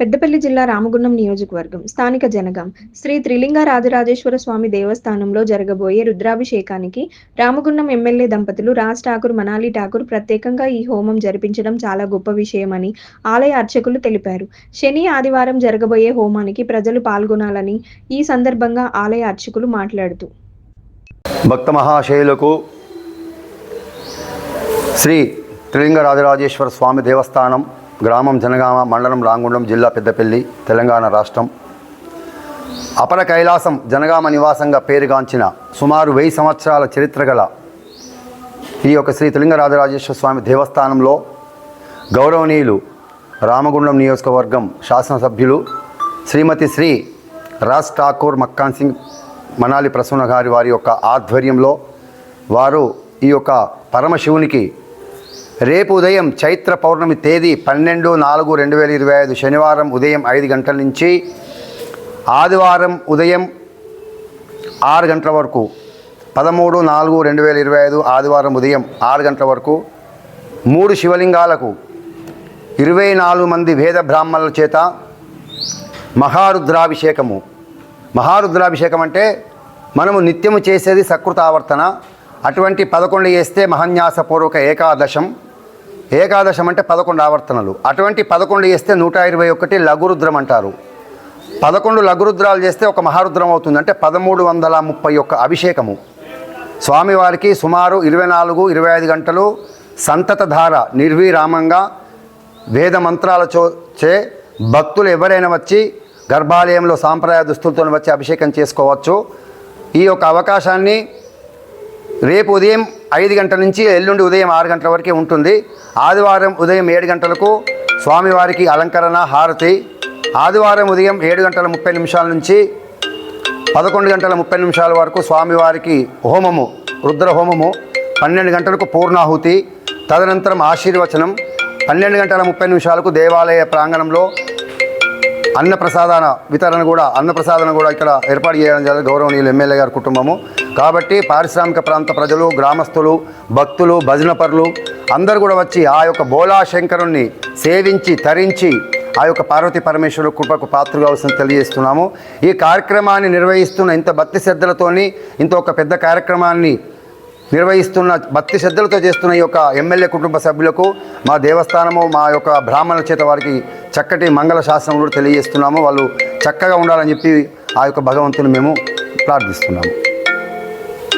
పెద్దపల్లి జిల్లా రామగుండం నియోజకవర్గం స్థానిక జనగాం శ్రీ త్రిలింగ రాజరాజేశ్వర స్వామి దేవస్థానంలో జరగబోయే రుద్రాభిషేకానికి రామగుండం ఎమ్మెల్యే దంపతులు రాజ్ ఠాకూర్ మనాలి ఠాకూర్ ప్రత్యేకంగా ఈ హోమం జరిపించడం చాలా గొప్ప విషయమని ఆలయ అర్చకులు తెలిపారు. శని ఆదివారం జరగబోయే హోమానికి ప్రజలు పాల్గొనాలని ఈ సందర్భంగా ఆలయ అర్చకులు మాట్లాడుతూ. భక్త మహాశైలకు శ్రీ త్రిలింగ రాజరాజేశ్వర స్వామి దేవస్థానం గ్రామం జనగామ మండలం రాంగుండం జిల్లా పెద్దపల్లి తెలంగాణ రాష్ట్రం. అపర కైలాసం జనగామ నివాసంగా పేరుగాంచిన సుమారు వెయ్యి సంవత్సరాల చరిత్ర గల ఈ యొక్క శ్రీ త్రిలింగ రాజరాజేశ్వర స్వామి దేవస్థానంలో గౌరవనీయులు రామగుండం నియోజకవర్గం శాసనసభ్యులు శ్రీమతి శ్రీ రాజ్ ఠాకూర్ మక్కాన్ సింగ్ మనాలి ప్రసన్న గారి వారి యొక్క ఆధ్వర్యంలో వారు ఈ యొక్క పరమశివునికి రేపు ఉదయం చైత్ర పౌర్ణమి తేదీ పన్నెండు నాలుగు రెండు వేల ఇరవై ఐదు శనివారం ఉదయం ఐదు గంటల నుంచి ఆదివారం ఉదయం ఆరు గంటల వరకు పదమూడు నాలుగు రెండు వేల ఇరవై ఐదు ఆదివారం ఉదయం ఆరు గంటల వరకు మూడు శివలింగాలకు ఇరవై నాలుగు మంది వేద బ్రాహ్మణుల చేత మహారుద్రాభిషేకము. మహారుద్రాభిషేకం అంటే మనము నిత్యము చేసేది సకృతావర్తన అటువంటి పదకొండు చేస్తే మహన్యాసపూర్వక ఏకాదశం. ఏకాదశం అంటే పదకొండు ఆవర్తనలు. అటువంటి పదకొండు చేస్తే నూట ఇరవై ఒకటి లఘురుద్రం అంటారు. పదకొండు లఘురుద్రాలు చేస్తే ఒక మహారుద్రం అవుతుంది. అంటే పదమూడు వందల ముప్పై ఒక్క అభిషేకము. స్వామివారికి సుమారు ఇరవై నాలుగు ఇరవై ఐదు గంటలు సంతతధార నిర్విరామంగా వేద మంత్రాల చో చే భక్తులు ఎవరైనా వచ్చి గర్భాలయంలో సాంప్రదాయ దుస్తులతో వచ్చి అభిషేకం చేసుకోవచ్చు. ఈ యొక్క అవకాశాన్ని రేపు ఉదయం ఐదు గంటల నుంచి ఎల్లుండి ఉదయం ఆరు గంటల వరకే ఉంటుంది. ఆదివారం ఉదయం ఏడు గంటలకు స్వామివారికి అలంకరణ హారతి. ఆదివారం ఉదయం ఏడు గంటల ముప్పై నిమిషాల నుంచి పదకొండు గంటల ముప్పై నిమిషాల వరకు స్వామివారికి హోమము రుద్ర హోమము పన్నెండు గంటలకు పూర్ణాహుతి. తదనంతరం ఆశీర్వచనం. పన్నెండు గంటల ముప్పై నిమిషాలకు దేవాలయ ప్రాంగణంలో అన్న ప్రసాదన వితరణ కూడా అన్న ప్రసాదన కూడా ఇక్కడ ఏర్పాటు చేయడం జరిగింది గౌరవనీయులు ఎమ్మెల్యే గారి కుటుంబము. కాబట్టి పారిశ్రామిక ప్రాంత ప్రజలు గ్రామస్తులు భక్తులు భజనపరులు అందరూ కూడా వచ్చి ఆ యొక్క బోలా శంకరుణ్ణి సేవించి తరించి ఆ యొక్క పార్వతీ పరమేశ్వరు కృపకు పాత్ర కావాల్సిన తెలియజేస్తున్నాము. ఈ కార్యక్రమాన్ని నిర్వహిస్తున్న ఇంత భక్తి శ్రద్ధలతోని ఇంత ఒక పెద్ద కార్యక్రమాన్ని నిర్వహిస్తున్న భక్తి శ్రద్ధలతో చేస్తున్న ఈ యొక్క ఎమ్మెల్యే కుటుంబ సభ్యులకు మా దేవస్థానము మా యొక్క బ్రాహ్మణుల చేత వారికి చక్కటి మంగళ శాసనం కూడా తెలియజేస్తున్నాము. వాళ్ళు చక్కగా ఉండాలని చెప్పి ఆ యొక్క భగవంతుని మేము ప్రార్థిస్తున్నాము.